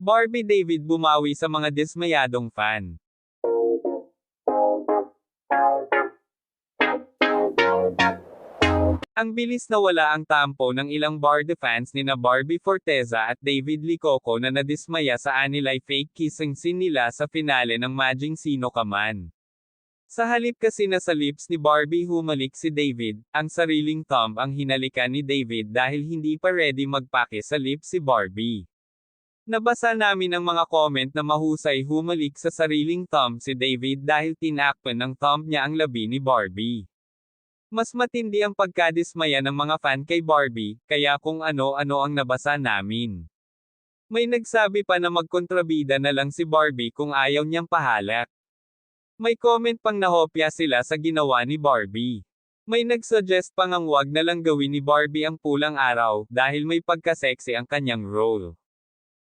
Barbie David bumawi sa mga dismayadong fan. Ang bilis na wala ang tampo ng ilang Barbie fans nina Barbie Forteza at David Licoco na nadismaya sa anilay fake kissing scene nila sa finale ng Maging Sino Ka Man. Sa halip kasi na sa lips ni Barbie humalik si David, ang sariling thumb ang hinalikan ni David dahil hindi pa ready magpake sa lips si Barbie. Nabasa namin ang mga comment na mahusay humalik sa sariling thumb si David dahil tinakpan ng thumb niya ang labi ni Barbie. Mas matindi ang pagkadismaya ng mga fan kay Barbie, kaya kung ano-ano ang nabasa namin. May nagsabi pa na magkontrabida na lang si Barbie kung ayaw niyang pahalak. May comment pang nahopya sila sa ginawa ni Barbie. May nagsuggest pang ang wag na lang gawin ni Barbie ang pulang araw, dahil may pagka-sexy ang kanyang role.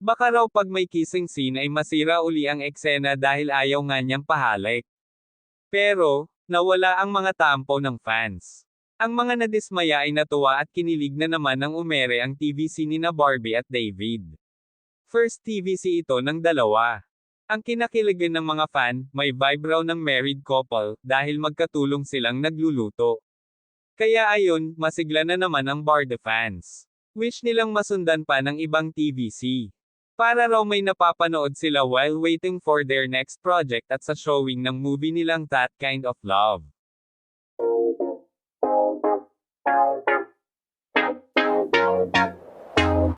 Baka raw pag may kissing scene ay masira uli ang eksena dahil ayaw nga niyang pahalik. Pero, nawala ang mga tampo ng fans. Ang mga nadismaya ay natuwa at kinilig na naman ng umere ang TVC ni na Barbie at David. First TVC ito ng dalawa. Ang kinakiligan ng mga fan, may vibe raw ng married couple, dahil magkatulong silang nagluluto. Kaya ayon, masigla na naman ang Barde fans. Wish nilang masundan pa ng ibang TVC. Para raw may napapanood sila while waiting for their next project at sa showing ng movie nilang That Kind of Love.